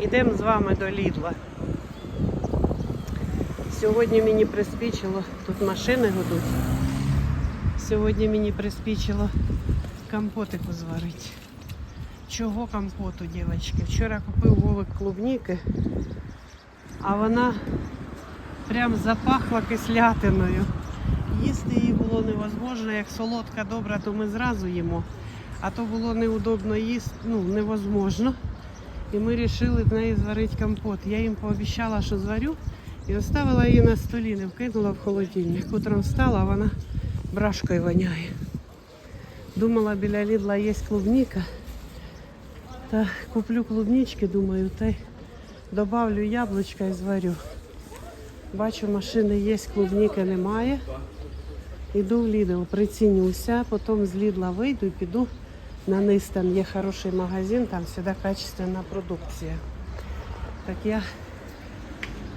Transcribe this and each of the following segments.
Ідемо з вами до Лідла. Сьогодні мені приспічило, тут машини гудуть. Сьогодні мені приспічило компотику зварити. Чого компоту, дівчатки? Вчора купив вовик клубніки, а вона прям запахла кислятиною. Їсти її було невозможно, як солодка добра, то ми зразу їмо. А то було неудобно їсти, ну, невозможно. І ми вирішили з неї зварити компот. Я їм пообіцяла, що зварю, і оставила її на столі, не вкинула в холодильник. Утром встала, а вона брашкою воняє. Думала, біля Лідла є клубніка. Та куплю клубнички, думаю, та добавлю яблучка і зварю. Бачу, машини є, клубніки немає. Іду в Лідл, прицінюся, потім з Лідла вийду і піду на низ. Там є хороший магазин, там завжди качественна продукція. Так я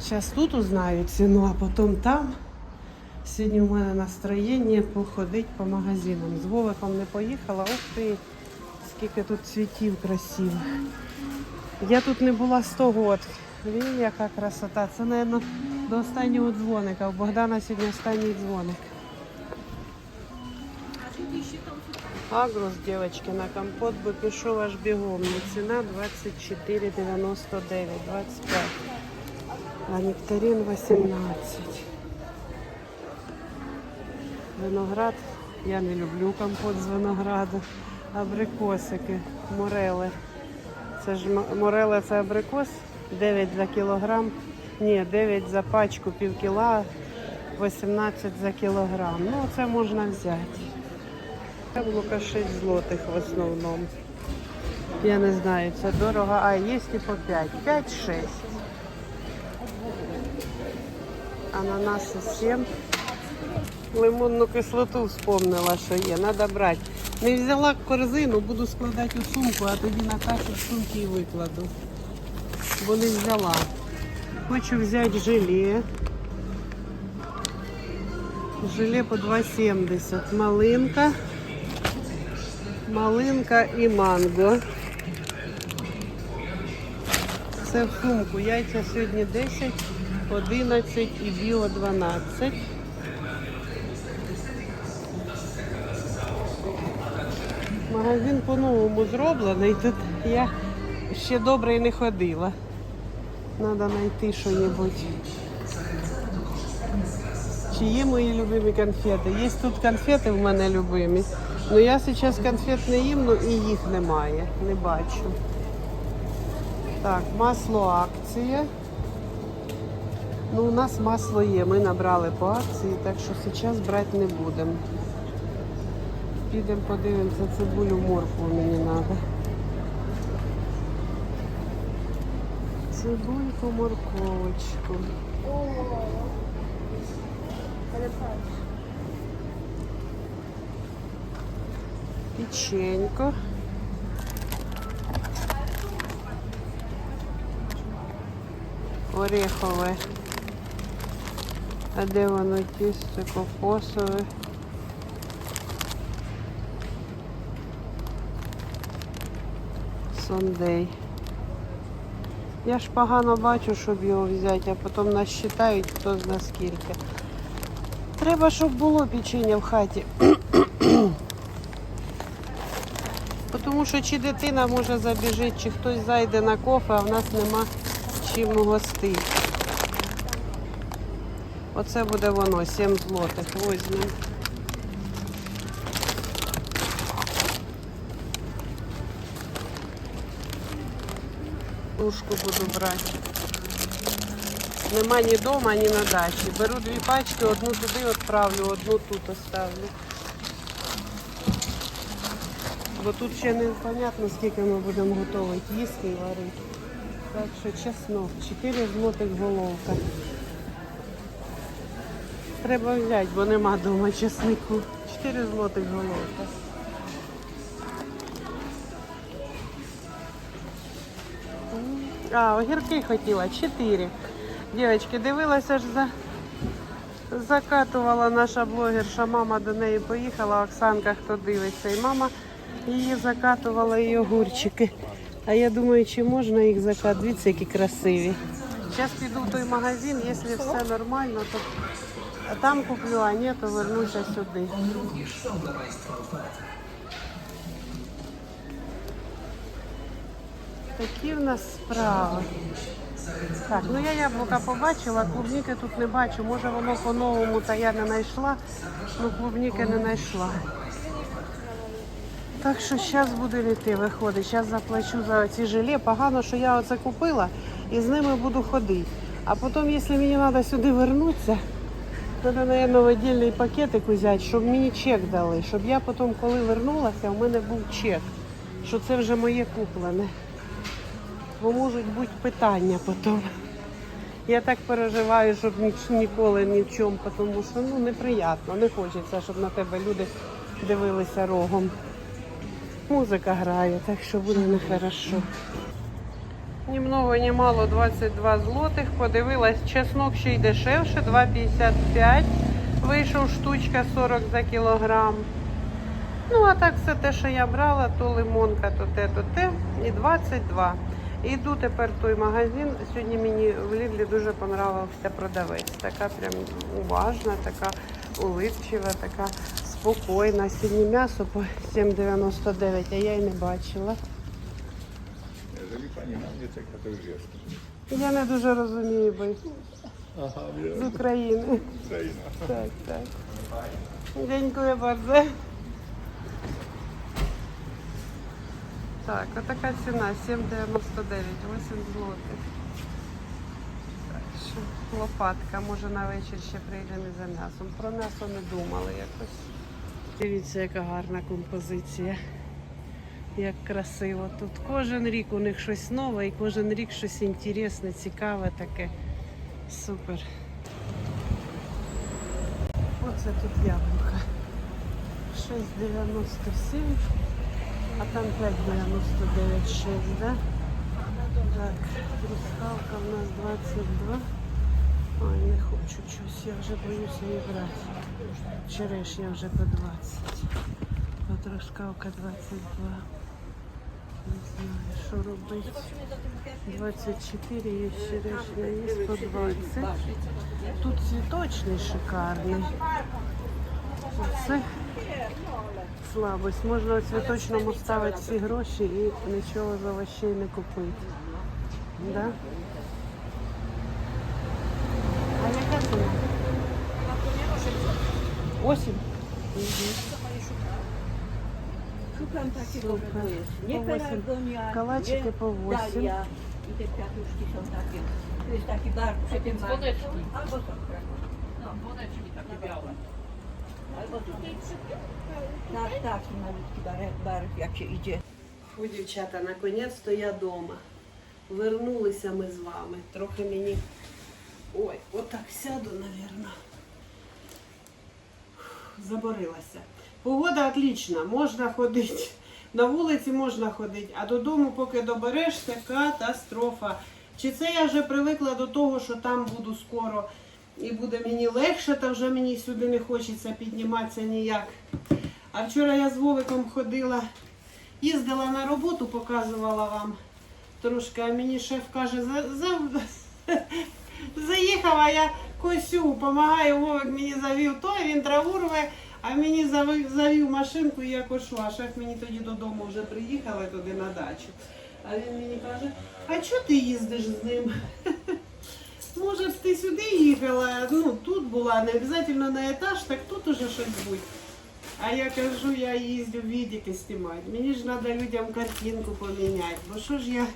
зараз тут узнаю ціну, а потім там. Сьогодні у мене настроєння походити по магазинам. З Вовиком не поїхала. Ух ти, скільки тут цвітів красивих. Я тут не була 100 років. Він, яка красота. Це, мабуть, до останнього дзвоника. У Богдана сьогодні останній дзвоник. Агрос, девочки, на компот би пішов аж бігом. Не ціна 24,99, 25. А нектарин 18. Виноград. Я не люблю компот з винограду. Абрикосики, морели. Це ж морели це абрикос 9 за кілограм. Ні, 9 за пачку пів кіла, 18 за кілограм. Ну, це можна взяти. Яблука 6 злотих в основному. Я не знаю, це дорого. А, є і по 5. 5-6. Ананаси 7. Лимонну кислоту вспомнила, що є. Треба брати. Не взяла корзину, буду складати у сумку, а тоді Наташу в сумки і викладу. Бо не взяла. Хочу взяти желе. Желе по 2,70. Малинка. Малинка і манго. Це в сумку. Яйця сьогодні 10, 11 і біо 12. Магазин по-новому зроблений. Тут я ще добре не ходила. Треба знайти щось. Чи є мої любимі конфети? Є тут конфети в мене любимі. Ну я зараз конфет не їм, ну і їх немає. Не бачу. Так, масло акція. Ну, у нас масло є. Ми набрали по акції, так що зараз брати не будемо. Підемо подивимося цибулю моркву мені треба. Цибульку, морковочку. Печенько. Орехове. А де воно тісто кокосове? Сондей. Я ж погано бачу, щоб його взяти, а потім нас считають, хто зна скільки. Треба, щоб було печення в хаті. Тому що чи дитина може забіжити, чи хтось зайде на кофе, а в нас нема чим гостити. Оце буде воно, 7 злотих. Возьмемо. Ушку буду брати. Нема ні вдома, ні на дачі. Беру дві пачки, одну туди відправлю, одну тут оставлю. Бо тут ще не понятно, скільки ми будемо готувати їсти і варити. Так що чеснок, 4 злотих головка. Треба взяти, бо нема вдома чеснику. 4 злотих головка. А, огірки хотіла, 4. Дівчатки, дивилася ж за. Закатувала наша блогерша, мама до неї поїхала, Оксанка, хто дивиться, і мама її закатувала і огурчики. А я думаю, чи можна їх заказати. Дивіться, які красиві. Зараз піду в той магазин, якщо все нормально, то там куплю, а ні, то вернуся сюди. Такі в нас справи. Так, ну я яблука побачила, клубніки тут не бачу. Може воно по-новому, та я не знайшла, ну клубніки не знайшла. Так що зараз буде йти, виходить. Зараз заплачу за ці желе. Погано, що я оце купила і з ними буду ходити. А потім, якщо мені треба сюди вернутися, треба, мабуть, віддільний пакетик взяти, щоб мені чек дали. Щоб я потім, коли вернулася, у мене був чек, що це вже моє куплене. Бо можуть бути питання потім. Я так переживаю, щоб ніч, ніколи ні в чому, тому що ну, неприємно, не хочеться, щоб на тебе люди дивилися рогом. Музика грає, так що буде нехорошо. Ні много, ні мало 22 злотих. Подивилась, чеснок ще й дешевше, 2,55. Вийшов штучка 40 за кілограм. Ну, а так все те, що я брала, то лимонка, то те, то те. І 22. Іду тепер в той магазин. Сьогодні мені в Лідлі дуже понравився продавець. Така прям уважна, така улипчива, така спокійна. Сьогодні м'ясо по 7,99, а я й не бачила. Я не дуже розумію, бо з. України. Так, так. Дякую bardzo. Так, отака ціна 7,99, 8 злотих. Так що лопатка, може на вечір ще прийде не за м'ясом. Про м'ясо не думали якось. Дивіться, яка гарна композиція. Як красиво. Тут кожен рік у них щось нове і кожен рік щось інтересне, цікаве таке. Супер. Оце тут яблука. 6,97, а там 5,99 6, да? Так, трускавка в нас 22. Ой, не хочу чогось, я вже боюся її брати. Черешня вже по 20. А трускавка 22. Не знаю, що робити. 24 є черешня, є по 20. Тут цвіточний шикарний. Це слабость. Можна у цвіточному ставити всі гроші і нічого з овощей не купити. Да? Białe. Albo tutaj tak, taki malutki barw, barw jak się idzie. Фу, дівчата, наконець-то я вдома. Вернулися ми з вами. Трохи мені. Ой, отак сяду, напевно. Заборилася. Погода отлічна, можна ходити. На вулиці можна ходити, а додому, поки доберешся, катастрофа. Чи це я вже привикла до того, що там буду скоро і буде мені легше, та вже мені сюди не хочеться підніматися ніяк. А вчора я з Вовиком ходила, їздила на роботу, показувала вам трошки, а мені шеф каже, за, за, заїхав, а я косю, допомагаю, Вовик мені завів той, він траву рве, а мені завів, машинку і я кошу. А шеф мені тоді додому вже приїхали туди на дачу. А він мені каже, а чого ти їздиш з ним? Може б ти сюди їхала, ну тут була, не обов'язково на етаж, так тут уже щось будь. А я кажу, я їздю відики знімати. Мені ж треба людям картинку поміняти. Бо що ж я.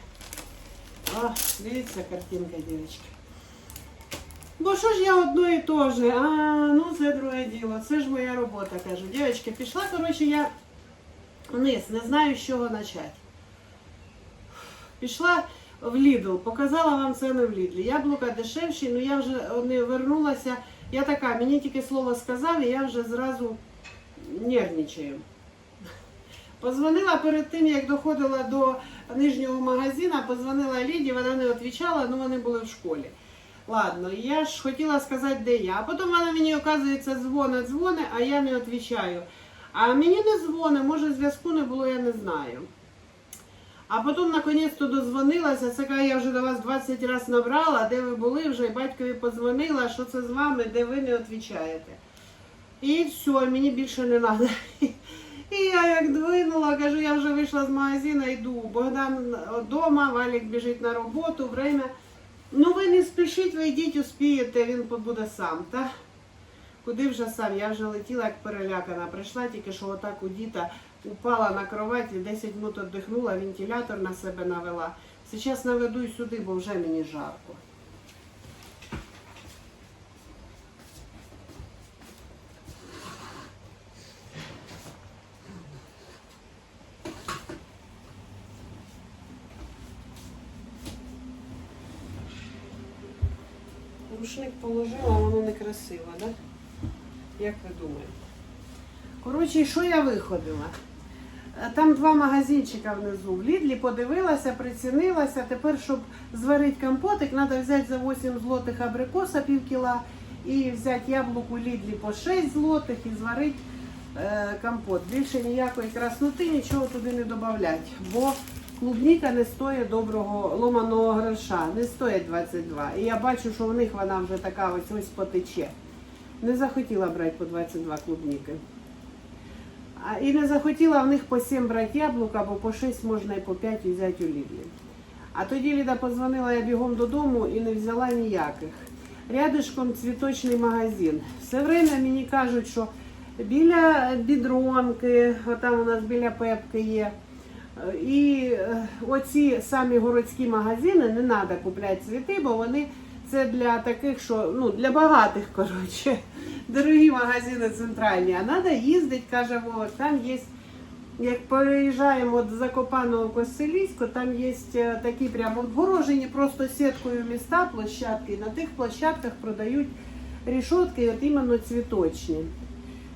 О, дивіться картинка, дівчатка. Бо що ж я одно і то же? А, ну це друге діло. Це ж моя робота, кажу. Дівчатки, пішла, коротше, я вниз, не знаю, з чого почати. Пішла в Lidl, показала вам ціни в Лідлі. Яблука дешевші, ну я вже не вернулася. Я така, мені тільки слово сказав, і я вже зразу нервничаю. Позвонила перед тим, як доходила до нижнього магазину, позвонила Ліді, вона не відповідала, ну вони були в школі. Ладно, я ж хотіла сказати, де я. А потім вона мені, оказується, дзвонить, дзвонить, а я не відповідаю. А мені не дзвонить, може зв'язку не було, я не знаю. А потім наконець-то дозвонилася, це я вже до вас 20 разів набрала, де ви були вже, і батькові подзвонила, що це з вами, де ви не відповідаєте. І все, мені більше не треба. І я як двинула, кажу, я вже вийшла з магазину, йду. Богдан вдома, Валік біжить на роботу, время. Ну ви не спішіть, ви йдіть, успієте, він побуде сам, так? Куди вже сам? Я вже летіла як перелякана. Прийшла тільки що отак у діта, упала на кроваті, 10 минут віддихнула, вентилятор на себе навела. Зараз наведу й сюди, бо вже мені жарко. Положила, воно некрасиво, да? Як ви думаєте? Коротше, що я виходила? Е, Там два магазинчика внизу. В Лідлі подивилася, прицінилася. Тепер, щоб зварити компотик, треба взяти за 8 злотих абрикоса пів кіла і взяти яблуку Лідлі по 6 злотих і зварити е, компот. Більше ніякої красноти, нічого туди не додати. Бо клубніка не стоїть доброго ломаного гроша, не стоїть 22. І я бачу, що в них вона вже така ось ось потече. Не захотіла брати по 22 клубніки. А, і не захотіла в них по 7 брати яблука, бо по 6 можна і по 5 взяти у Лідлі. А тоді Ліда позвонила, я бігом додому і не взяла ніяких. Рядишком цвіточний магазин. Все время мені кажуть, що біля бідронки, там у нас біля пепки є. Е, І е, оці самі городські магазини не треба купляти цвіти, бо вони це для таких, що ну для багатих, коротше, дорогі магазини центральні. А треба їздити, каже Вова, там є. Як переїжджаємо от з Закопаного в там є е, такі прямо обгорожені просто сіткою міста, площадки. І на тих площадках продають рішотки, от іменно цвіточні.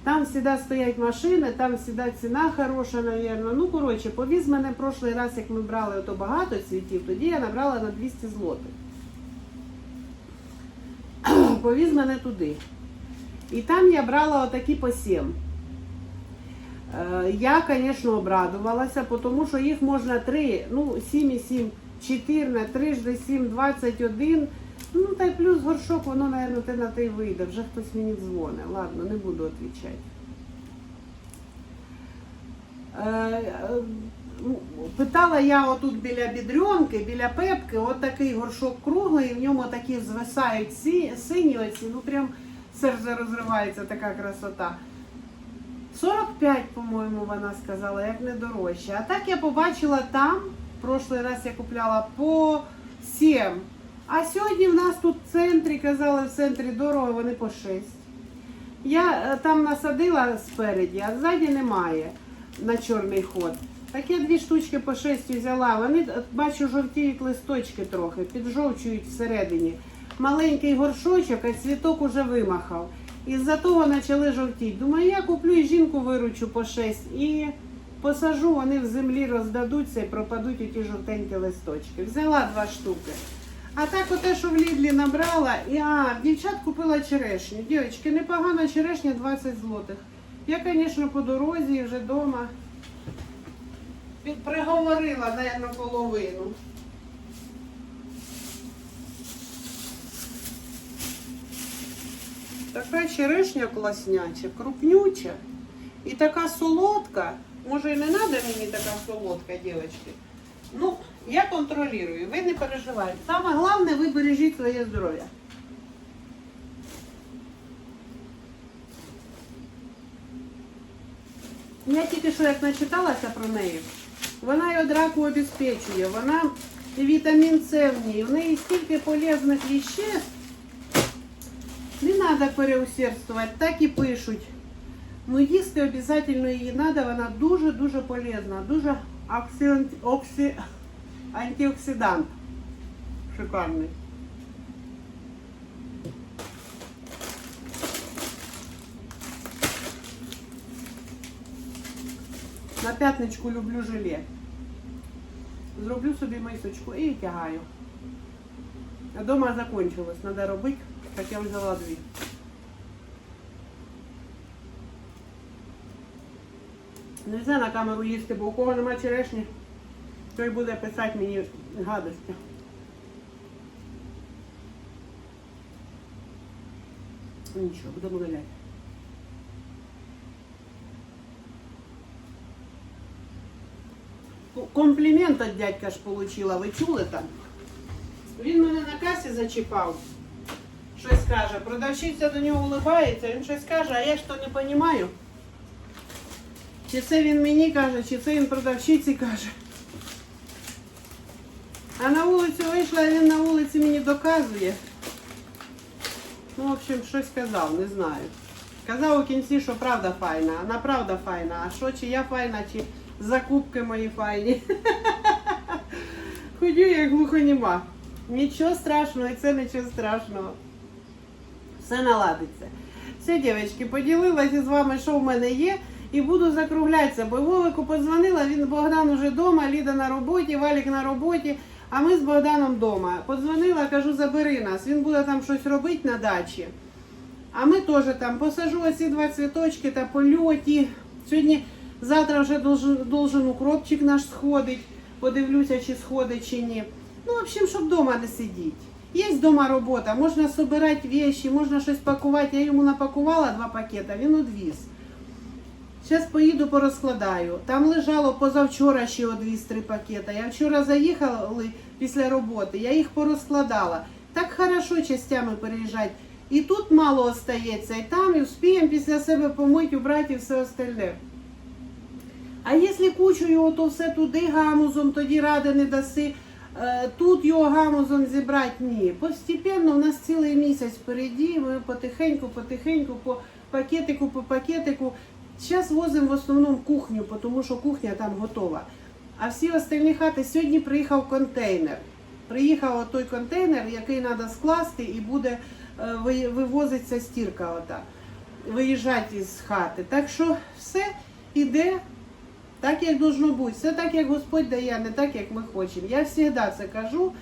Там завжди стоять машини, там завжди ціна хороша, мабуть. Ну, коротше, повіз мене прошлий раз, як ми брали ото багато цвітів, тоді я набрала на 200 злотих. Повіз мене туди. І там я брала отакі по 7. Е, Я, звісно, обрадувалася, тому що їх можна 3, ну, 7 і 7, 14, 3 жди 7, 21. Ну, та й плюс горшок, воно, мабуть, те на те й вийде. Вже хтось мені дзвонить. Ладно, не буду відповідати. Е, е, Питала я отут біля бідрюнки, біля пепки, от такий горшок круглий, і в ньому такі звисають сі- сині оці, ну прям серце розривається, така красота. 45, по-моєму, вона сказала, як не дорожче. А так я побачила там, в прошлий раз я купляла по 7. А сьогодні в нас тут в центрі, казали, в центрі дорого, вони по 6. Я е, там насадила спереді, а ззаді немає на чорний ход. Так я дві штучки по 6 взяла. Вони, е, бачу, жовтіють листочки трохи, піджовчують всередині. Маленький горшочок, а цвіток уже вимахав. І з-за того почали жовтіти. Думаю, я куплю і жінку виручу по 6 і посажу, вони в землі роздадуться і пропадуть ті жовтенькі листочки. Взяла два штуки. А так оте, що в Лідлі набрала, і а, дівчат купила черешню. Дівчатки, непогана черешня 20 злотих. Я, звісно, по дорозі вже вдома приговорила, наверное, половину. Така черешня класняча, крупнюча і така солодка. Може і не треба мені така солодка, дівчатки. Ну, я контролюю, ви не переживайте. Саме головне, ви бережіть своє здоров'я. Я тільки що як начиталася про неї, вона і від раку обезпечує, вона і вітамін С в ній, в неї стільки полезних веществ. Не треба переусердствувати, так і пишуть. Ну, їсти обов'язково її треба, вона дуже-дуже полезна, дуже оксі... оксі... антиоксидант. Шикарний. На п'ятничку люблю желе. Зроблю собі мисочку і тягаю. А дома закончилось, треба робити, так я взяла дві. Нельзя на камеру їсти, бо у кого нема черешні, той буде писати мені гадості. Нічого, будемо гуляти. Комплімент від дядька ж получила, ви чули там? Він мене на касі зачіпав. Щось каже. Продавщиця до нього улибається, він щось каже, а я то не розумію. Чи це він мені каже, чи це він продавщиці каже. А на вулицю вийшла, він на вулиці мені доказує. Ну, в общем, щось казав, не знаю. Казав у кінці, що правда файна, а на правда файна. А що, чи я файна, чи закупки мої файні. Ходю як глухоніма. Нічого страшного, і це нічого страшного. Все наладиться. Все, дівчатки, поділилася з вами, що в мене є. І буду закруглятися, бо Вовику подзвонила, він Богдан уже вдома, Ліда на роботі, Валік на роботі, а ми з Богданом вдома. Подзвонила, кажу, забери нас. Він буде там щось робити на дачі. А ми теж там посажу оці два цвіточки та польоті. Сьогодні, завтра вже должен, укропчик наш сходить. Подивлюся, чи сходить, чи ні. Ну, в общем, щоб вдома не сидіти. Є вдома робота, можна збирати вещи, можна щось пакувати. Я йому напакувала два пакета, він одвіз. Зараз поїду порозкладаю. Там лежало позавчора ще одвіз три пакета. Я вчора заїхала після роботи, я їх порозкладала. Так хорошо частями переїжджати. І тут мало остається, і там, і вспіємо після себе помити, убрати і все остальне. А якщо кучу його, то все туди гамузом, тоді ради не даси. Е, Тут його гамузом зібрати ні. Постепенно у нас цілий місяць впереді, ми потихеньку, потихеньку, по пакетику, по пакетику. Зараз возимо в основному кухню, тому що кухня там готова. А всі остальні хати сьогодні приїхав контейнер. Приїхав той контейнер, який треба скласти, і буде е, вивозиться стірка ота, виїжджати із хати. Так що все іде так, як должно бути. Все так, як Господь дає, не так, як ми хочемо. Я завжди це кажу.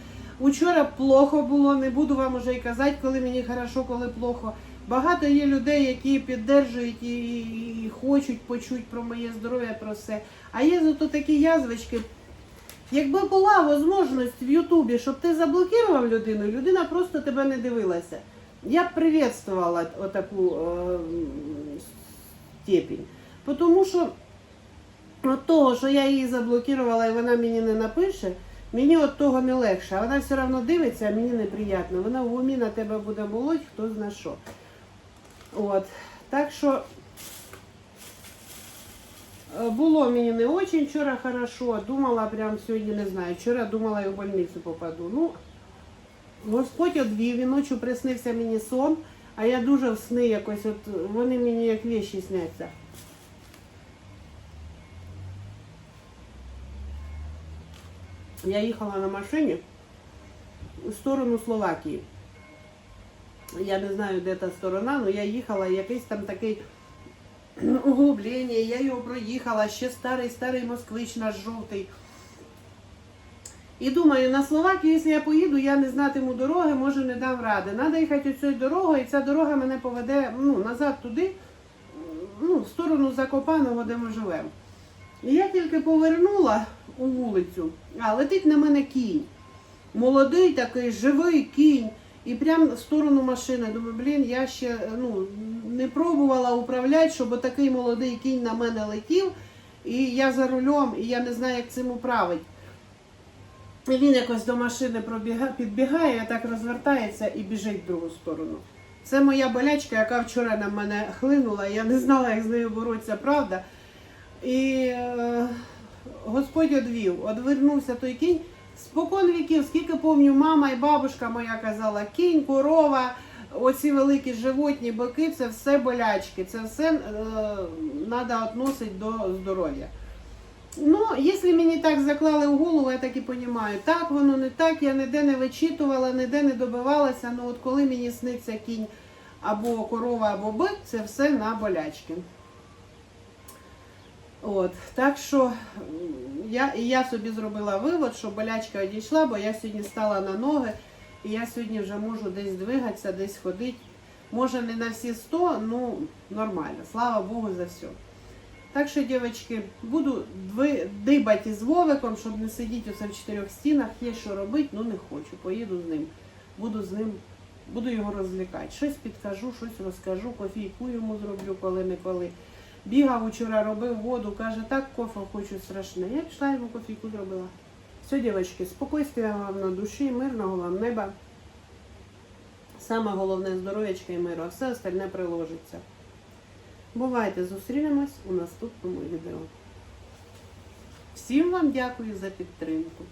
Учора плохо було, не буду вам уже й казати, коли мені хорошо, коли плохо. Багато є людей, які піддержують і, і, хочуть почути про моє здоров'я, про все. А є зато такі язвички. Якби була можливість в Ютубі, щоб ти заблокував людину, людина просто тебе не дивилася. Я б приветствувала отаку е, степень. Тому що от того, що я її заблокувала і вона мені не напише, мені от того не легше. А вона все одно дивиться, а мені неприємно. Вона в умі на тебе буде молоть, хто зна що. От. Так що е, було мені не дуже вчора хорошо. Думала прям сьогодні, не знаю. Вчора думала, я в больницю попаду. Ну, Господь одвів, і ночі приснився мені сон, а я дуже в сни якось, от вони мені як віші сняться. Я їхала на машині в сторону Словакії. Я не знаю, де та сторона, але я їхала, якийсь там такий углублення, я його проїхала, ще старий, старий москвич наш жовтий. І думаю, на Словакію, якщо я поїду, я не знатиму дороги, може не дам ради. Треба їхати цією дорогою, і ця дорога мене поведе ну, назад туди, ну, в сторону Закопаного, де ми живемо. І я тільки повернула у вулицю, а летить на мене кінь. Молодий такий, живий кінь. І прямо в сторону машини. Думаю, блін, я ще ну, не пробувала управляти, щоб такий молодий кінь на мене летів. І я за рулем, і я не знаю, як цим управити. І він якось до машини пробіга, підбігає, так розвертається і біжить в другу сторону. Це моя болячка, яка вчора на мене хлинула. Я не знала, як з нею боротися, правда. І е, Господь одвів, одвернувся той кінь. Спокон віків, скільки пам'ятаю, мама і бабушка моя казала, кінь, корова, оці великі животні боки, це все болячки, це все треба відносити до здоров'я. Ну, якщо мені так заклали в голову, я так і розумію, так воно не так, я ніде не вичитувала, ніде не добивалася, ну от коли мені сниться кінь або корова, або бик, це все на болячки. От, так що я, і я собі зробила вивод, що болячка одійшла, бо я сьогодні стала на ноги, і я сьогодні вже можу десь двигатися, десь ходити. Може не на всі 100, ну нормально. Слава Богу за все. Так що, дівчатки, буду дибати з Вовиком, щоб не сидіти оце в чотирьох стінах. Є що робити, ну не хочу. Поїду з ним. Буду з ним, буду його розлікати. Щось підкажу, щось розкажу, кофійку йому зроблю коли-неколи. Бігав учора, робив воду, каже, так кофе хочу страшне. Я пішла йому кофійку зробила. Все, дівчатки, спокійствия вам на душі, мирного вам неба. Саме головне здоров'ячка і миру, а все остальне приложиться. Бувайте, зустрінемось у наступному відео. Всім вам дякую за підтримку.